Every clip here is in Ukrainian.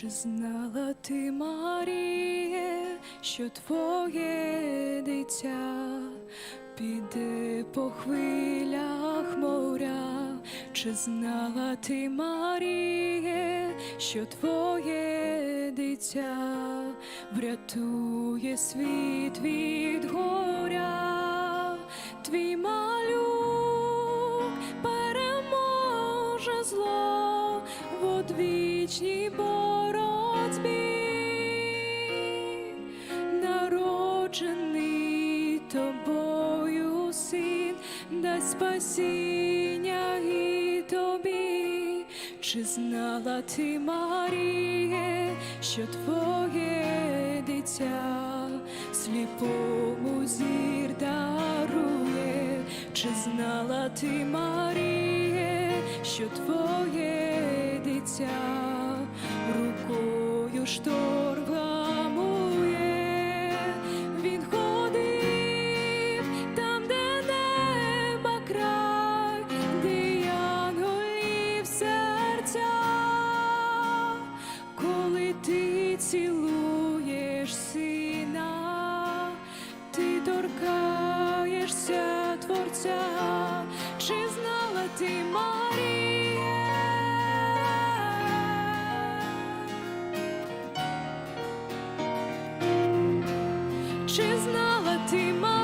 Чи знала ти, Маріє, що твоє дитя піде по хвилях моря? Чи знала ти, Маріє, що твоє дитя врятує світ від горя? Твій малюк переможе зло в одвічній боротьбі, дасть спасіння і тобі, чи знала ти, Маріє, що твоє дитя сліпому зір дарує, чи знала ти, Маріє, що твоє дитя рукою шторм ти цілуєш сина, ти торкаєшся творця, чи знала ти Марія? Чи знала ти Марія?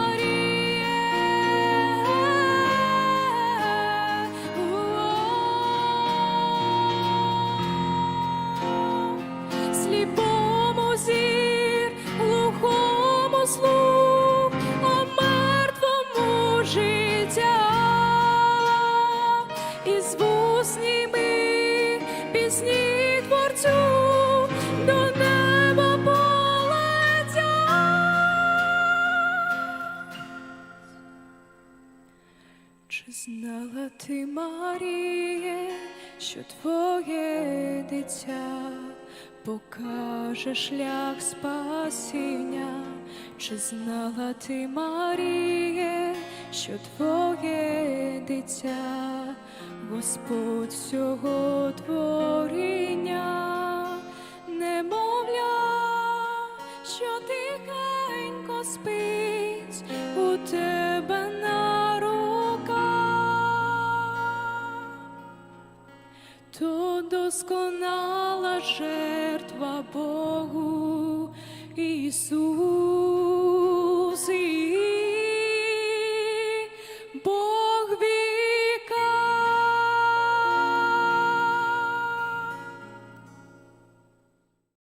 Слух, а мертвому життя, і німи пісні творцю до неба. Чи знала ти, Маріє, що твоє дитя покаже шлях спасіння? Чи знала ти, Маріє, що твоє дитя, Господь всього творіння, немовля, що тихенько спить у тебе на руках, то досконала жертва Богу Ісус.